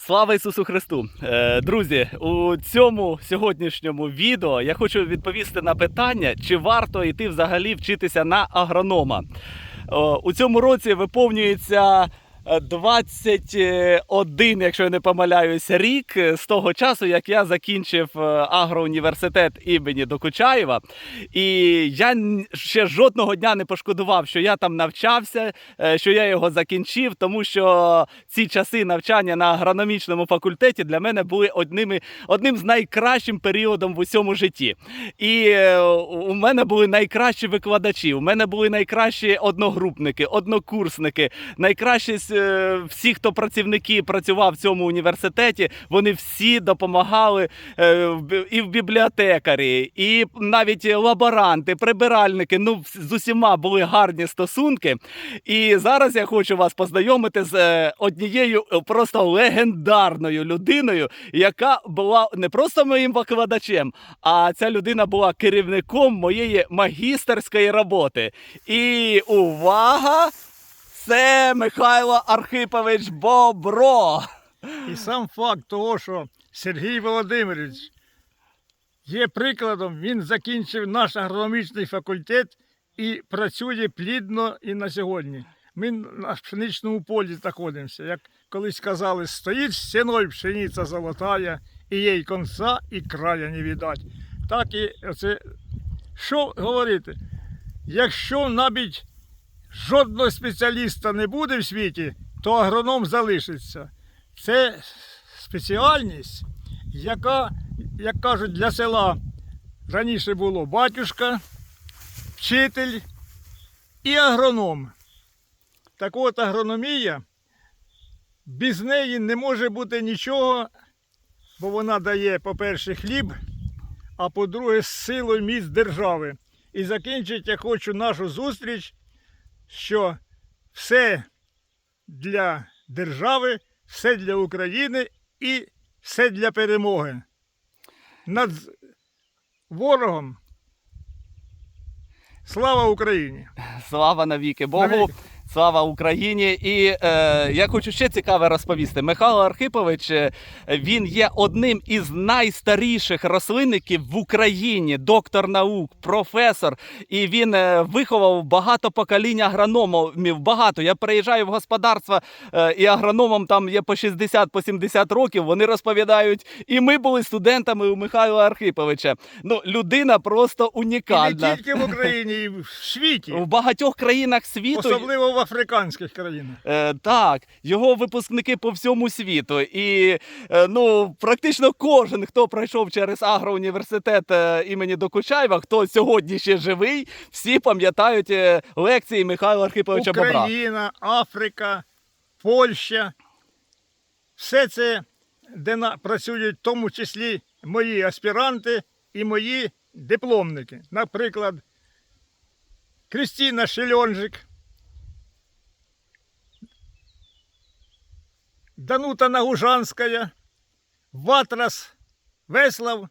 Слава Ісусу Христу! Е, Друзі, у цьому сьогоднішньому відео я хочу відповісти на питання, чи варто йти взагалі вчитися на агронома. У цьому році виповнюється 21, якщо я не помиляюсь, рік е, з того часу, як я закінчив е, агроуніверситет імені Докучаєва. І я ще жодного дня не пошкодував, що я там навчався, е, що я його закінчив, тому що ці часи навчання на агрономічному факультеті для мене були одними, одним з найкращим періодом в усьому житті. І е, у мене були найкращі викладачі, у мене були найкращі одногрупники, однокурсники, найкращі е, всі, хто працівники працював в цьому університеті, вони всі допомагали е, і в бібліотекарі, і навіть лаборанти, прибиральники. Ну, з усіма були гарні стосунки. І зараз я хочу вас познайомити з е, однією е, просто легендарною людиною, яка була не просто моїм викладачем, а ця людина була керівником моєї магістерської роботи. І увага! Це Михайло Архипович Бобро. І сам факт того, що Сергій Володимирович є прикладом, він закінчив наш агрономічний факультет і працює плідно і на сьогодні. Ми на пшеничному полі знаходимося. Як колись казали, стоїть стіною пшениця золотая, і їй конца, і края не віддать. Так і оце, що говорити? Якщо навіть жодного спеціаліста не буде в світі, то агроном залишиться. Це спеціальність, яка, як кажуть, для села раніше було батюшка, вчитель і агроном. Так от агрономія, без неї не може бути нічого, бо вона дає, по-перше, хліб, а по-друге, силу міць держави. І закінчить я хочу нашу зустріч, що все для держави, все для України і все для перемоги. Над ворогом. Слава Україні! Слава навіки Богу. Навіки. Слава Україні! І е, я хочу ще цікаве розповісти. Михайло Архипович е, він є одним із найстаріших рослинників в Україні, доктор наук, професор. І він е, виховав багато поколінь агрономів. Багато. Я приїжджаю в господарство, е, і агрономам там є по 60 по років. Вони розповідають, і ми були студентами у Михайла Архиповича. Ну, людина просто І унікальна. не тільки в Україні, і в світі, В багатьох країнах світу особливо в африканських країнах. Е, так, його випускники по всьому світу. І е, ну, практично кожен, хто пройшов через агроуніверситет е, імені Докучаєва, хто сьогодні ще живий, всі пам'ятають е, лекції Михайла Архиповича Бобра. Україна, Африка, Польща. Все це, де на, працюють в тому числі мої аспіранти і мої дипломники. Наприклад, Кристина Шельонжик, Данута Нагужанська, Ватрас Веслав.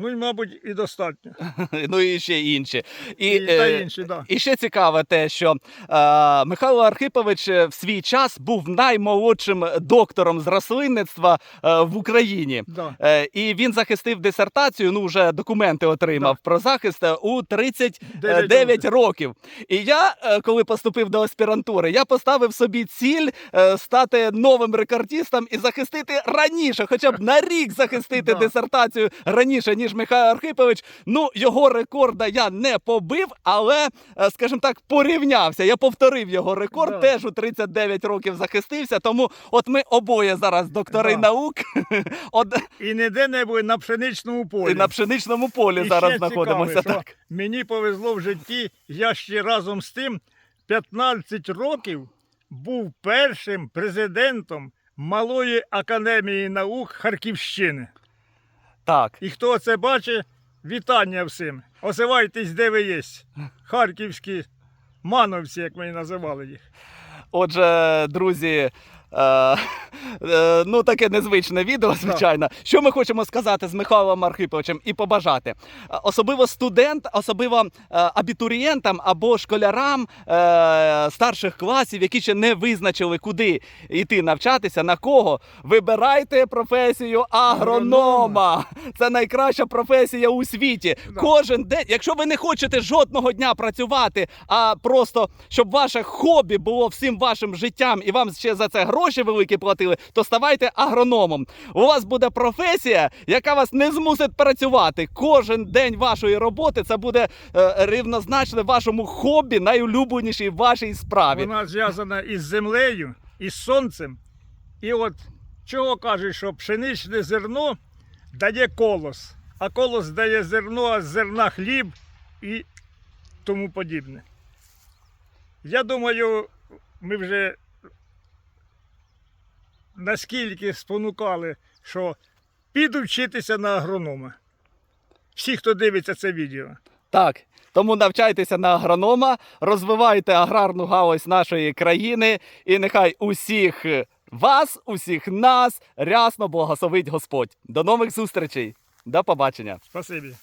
Ну і, мабуть, і достатньо. ну і ще інші. І, І, та е, інші, да. І ще цікаве те, що е, Михайло Архипович е, в свій час був наймолодшим доктором з рослинництва е, в Україні. Да. Е, і він захистив дисертацію, ну вже документи отримав про захист е, у 39 Дев'ять років. І я, коли поступив до аспірантури, я поставив собі ціль е, стати новим рекордістом і захистити раніше, хоча б на рік захистити Да. дисертацію раніше, ніж Михайло Архипович. Ну, його рекорда я не побив, але, е, скажімо так, порівнявся. Я повторив його рекорд, Да. теж у 39 років захистився. Тому от ми обоє зараз доктори Да. наук. От І не де-небудь на пшеничному полі. і на пшеничному полі І зараз знаходимося. цікаве, Так. Мені повезло в житті, я ще разом з тим 15 років був першим президентом Малої академії наук Харківщини. Так. І хто це бачить, вітання всім. Озивайтесь, де ви є. Харківські мановці, як ми і називали їх. Отже, друзі, Е, е, ну, таке незвичне відео, звичайно. Що ми хочемо сказати з Михайлом Архиповичем і побажати? Е, Особливо студент, особливо е, абітурієнтам або школярам е, старших класів, які ще не визначили, куди йти навчатися, на кого. Вибирайте професію агронома. Це найкраща професія у світі. Кожен день, якщо ви не хочете жодного дня працювати, а просто щоб ваше хобі було всім вашим життям і вам ще за це гроші великі платили, то ставайте агрономом. У вас буде професія, яка вас не змусить працювати. Кожен день вашої роботи це буде е, рівнозначно вашому хобі, найулюбленішій вашій справі. Вона зв'язана із землею, із сонцем. І от чого кажуть, що пшеничне зерно дає колос, а колос дає зерно, а зерна хліб і тому подібне. Я думаю, ми вже наскільки спонукали, що піду вчитися на агронома. Всі, хто дивиться це відео. Так. Тому навчайтеся на агронома, розвивайте аграрну галузь нашої країни, і нехай усіх вас, усіх нас рясно благословить Господь. До нових зустрічей. До побачення. Спасибі.